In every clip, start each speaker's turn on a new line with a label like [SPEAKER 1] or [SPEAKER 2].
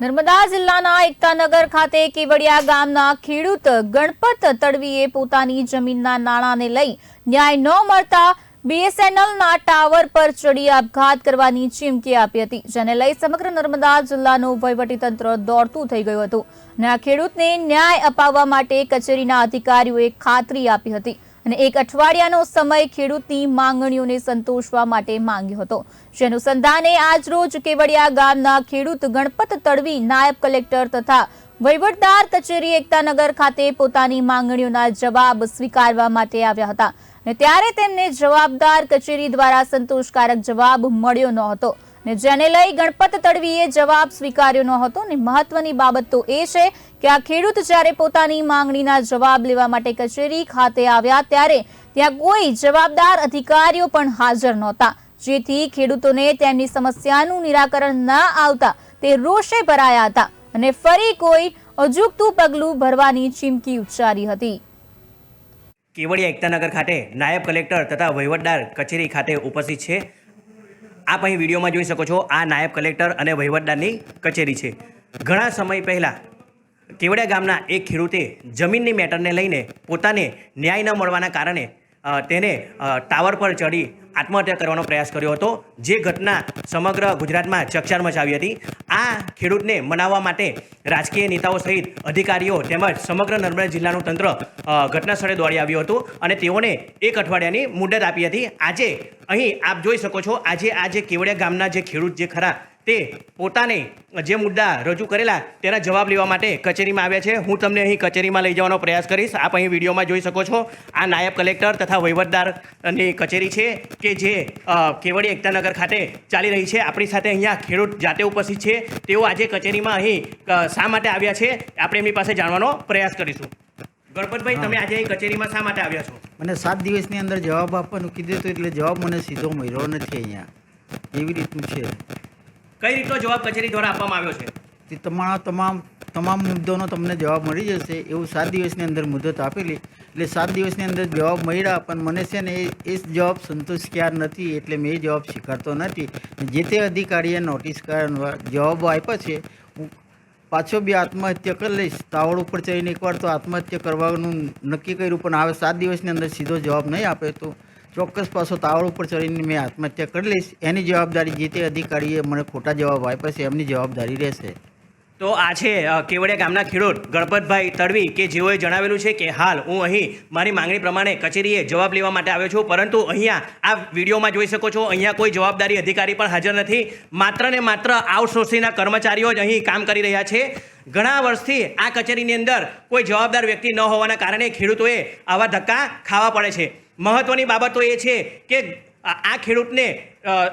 [SPEAKER 1] નર્મદા જિલ્લાના એકતાનગર ખાતે કેવડિયા ગામના ખેડૂત ગણપત તડવીએ પોતાની જમીનના નાણાંને લઈ ન્યાય ન મળતા બીએસએનએલના ટાવર પર ચડી આપઘાત કરવાની ચીમકી આપી હતી, જેને લઈ સમગ્ર નર્મદા જિલ્લાનું વહીવટીતંત્ર દોડતું થઈ ગયું હતું અને આ ખેડૂતને ન્યાય અપાવવા માટે કચેરીના અધિકારીઓએ ખાતરી આપી હતી. અને એક અઠવાડિયાનો સમય ખેડૂતની માંગણીઓને સંતોષવા માટે માંગ્યો હતો. જે અનુસંધાને આજરોજ કેવડિયા ગામના ખેડૂત ગણપત તડવી નાયબ કલેક્ટર તથા વહીવટદાર કચેરી એકતાનગર ખાતે પોતાની માંગણીઓના જવાબ સ્વીકારવા માટે આવ્યા હતા. અને ત્યારે તેમને જવાબદાર કચેરી દ્વારા સંતોષકારક જવાબ મળ્યો ન હતો ને જેને લઈ ગણપત તડવીએ જવાબ સ્વીકાર્યો ન હતો ને મહત્વની બાબત તો એ છે કે આ ખેડૂત જ્યારે પોતાની માંગણીના જવાબ લેવા માટે કચેરી ખાતે આવ્યા ત્યારે ત્યાં કોઈ જવાબદાર અધિકારીઓ પણ હાજર નહોતા. જેથી ખેડૂતોને તેમની સમસ્યાનું નિરાકરણ ના આવતા તે રોષે ભરાયા હતા અને ફરી કોઈ અજુગતું પગલું ભરવાની ચીમકી ઉચ્ચારી હતી.
[SPEAKER 2] કેવડિયા એકતાનગર ખાતે નાયબ કલેક્ટર તથા વહીવટદાર કચેરી ખાતે ઉપસ્થિત છે. આપ અહીં વિડીયોમાં જોઈ શકો છો, આ નાયબ કલેક્ટર અને વહીવટદારની કચેરી છે. ઘણા સમય પહેલાં કેવડિયા ગામના એક ખેડૂતે જમીનની મેટરને લઈને પોતાને ન્યાય ન મળવાના કારણે તેને ટાવર પર ચડી આત્મહત્યા કરવાનો પ્રયાસ કર્યો હતો. જે ઘટના સમગ્ર ગુજરાતમાં ચકચાર મચાવી હતી. આ ખેડૂતને મનાવવા માટે રાજકીય નેતાઓ સહિત અધિકારીઓ તેમજ સમગ્ર નર્મદા જિલ્લાનું તંત્ર ઘટના સ્થળે દોડી આવ્યું હતું અને તેઓને એક અઠવાડિયાની મુદત આપી હતી. આજે અહીં આપ જોઈ શકો છો. આજે આ જે કેવડિયા ગામના જે ખેડૂત જે ખરા તે પોતાને જે મુદ્દા રજૂ કરેલા તેના જવાબ લેવા માટે કચેરીમાં આવ્યા છે. હું તમને અહીં કચેરીમાં લઈ જવાનો પ્રયાસ કરીશ. આપ અહીં વિડીયોમાં જોઈ શકો છો, આ નાયબ કલેક્ટર તથા વહીવટદારની કચેરી છે કે જે કેવડી એકતાનગર ખાતે ચાલી રહી છે. આપણી સાથે અહીંયા ખેડૂત જાતે ઉપસ્થિત છે. તેઓ આજે કચેરીમાં અહીં શા માટે આવ્યા છે, આપણે એમની પાસે જાણવાનો પ્રયાસ કરીશું. ગણપતભાઈ, તમે આજે અહીં કચેરીમાં શા માટે આવ્યા છો?
[SPEAKER 3] મને સાત દિવસની અંદર જવાબ આપવાનું કીધું હતું એટલે જવાબ મને સીધો મળ્યો નથી અહીંયા. એવી રીતનું છે.
[SPEAKER 2] કઈ રીતનો જવાબ કચેરી દ્વારા આપવામાં આવ્યો છે?
[SPEAKER 3] તે તમારા તમામ તમામ મુદ્દાનો તમને જવાબ મળી જશે. એવું સાત દિવસની અંદર મુદત આપેલી. એટલે સાત દિવસની અંદર જવાબ મળ્યા, પણ મને છે ને એ જવાબ સંતોષકાર નથી, એટલે મેં એ જવાબ સ્વીકારતો નથી. જે તે અધિકારીએ નોટિસ જવાબો આપ્યા છે, હું પાછો બી આત્મહત્યા કરી લઈશ. તાવડ ઉપર ચડીને એકવાર તો આત્મહત્યા કરવાનું નક્કી કર્યું, પણ હવે સાત દિવસની અંદર સીધો જવાબ નહીં આપે તો ચોક્કસ પાછો તાવળ ઉપર ચડીને મેં આત્મહત્યા કરી લઈશ. એની જવાબદારી જે તે અધિકારીએ મને ખોટા જવાબ આપ્યા છે, એમની જવાબદારી રહેશે.
[SPEAKER 2] તો આ છે કેવડિયા ગામના ખેડૂત ગણપતભાઈ તડવી કે જેઓએ જણાવેલું છે કે, હાલ, હું અહીં મારી માંગણી પ્રમાણે કચેરીએ જવાબ લેવા માટે આવ્યો છું, પરંતુ અહીંયા આ વિડીયોમાં જોઈ શકો છો, અહીંયા કોઈ જવાબદારી અધિકારી પણ હાજર નથી. માત્ર ને માત્ર આઉટસોર્સિંગના કર્મચારીઓ જ અહીં કામ કરી રહ્યા છે. ઘણા વર્ષથી આ કચેરીની અંદર કોઈ જવાબદાર વ્યક્તિ ન હોવાના કારણે ખેડૂતોએ આવા ધક્કા ખાવા પડે છે. મહત્વની બાબત એ છે કે આ ખેડૂતને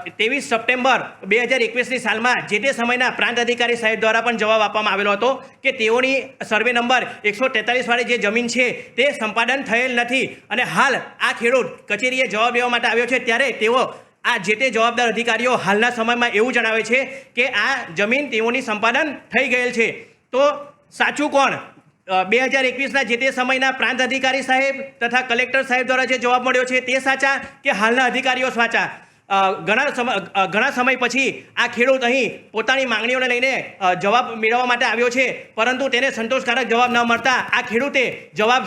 [SPEAKER 2] ત્રેવીસ સપ્ટેમ્બર બે હજાર એકવીસની સાલમાં જે તે સમયના પ્રાંત અધિકારી સાહેબ દ્વારા પણ જવાબ આપવામાં આવેલો હતો કે તેઓની સર્વે નંબર એકસો તેતાલીસવાળી જે જમીન છે તે સંપાદન થયેલ નથી અને હાલ આ ખેડૂત કચેરીએ જવાબ લેવા માટે આવ્યો છે ત્યારે તેઓ આ જે તે જવાબદાર અધિકારીઓ હાલના સમયમાં એવું જણાવે છે કે આ જમીન તેઓની સંપાદન થઈ ગયેલ છે. તો સાચું કોણ? બે હજાર એકવીસના જે તે સમયના પ્રાંત અધિકારી સાહેબ તથા કલેક્ટર સાહેબ દ્વારા જે જવાબ મળ્યો છે તે સાચા કે હાલના અધિકારીઓ સાચા? ઘણા સમય ઘણા સમય પછી આ ખેડૂત અહીં પોતાની માંગણીઓને લઈને જવાબ મેળવવા માટે આવ્યો છે, પરંતુ તેને સંતોષકારક જવાબ ન મળતા આ ખેડૂતે જવાબ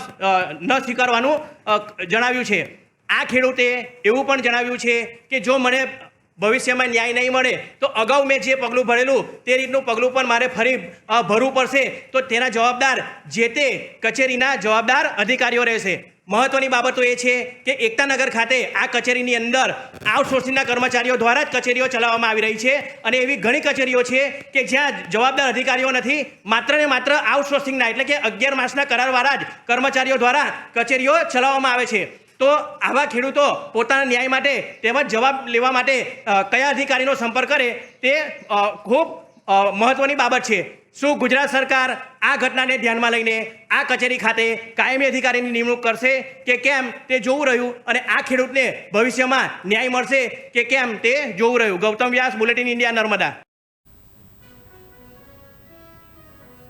[SPEAKER 2] ન સ્વીકારવાનું જણાવ્યું છે. આ ખેડૂતે એવું પણ જણાવ્યું છે કે જો મને ભવિષ્યમાં ન્યાય નહીં મળે, તો અગાઉ મેં જે પગલું ભરેલું, તે રીતનું પગલું પણ મારે ફરી ભરવું પડશે. તો તેના જવાબદાર, જે તે કચેરીના જવાબદાર અધિકારીઓ રહેશે. મહત્વની બાબત એ છે કે એકતાનગર ખાતે આ કચેરીની અંદર આઉટસોર્સિંગના કર્મચારીઓ દ્વારા જ કચેરીઓ ચલાવવામાં આવી રહી છે. અને એવી ઘણી કચેરીઓ છે કે જ્યાં જવાબદાર અધિકારીઓ નથી, માત્ર ને માત્ર આઉટસોર્સિંગના એટલે કે અગિયાર માસના કરારવાળા જ કર્મચારીઓ દ્વારા કચેરીઓ ચલાવવામાં આવે છે. તો આવા ખેડૂતો પોતાના ન્યાય માટે તેમજ જવાબ લેવા માટે કયા અધિકારીનો સંપર્ક કરે તે ખૂબ મહત્વની બાબત છે. શું ગુજરાત સરકાર આ ઘટનાને ધ્યાનમાં લઈને આ કચેરી ખાતે કાયમી અધિકારીની નિમણૂક કરશે કે કેમ તે જોવું રહ્યું અને આ ખેડૂતને ભવિષ્યમાં ન્યાય મળશે કે કેમ તે જોવું રહ્યું? Gautam Vyas, bulletin India, Narmada.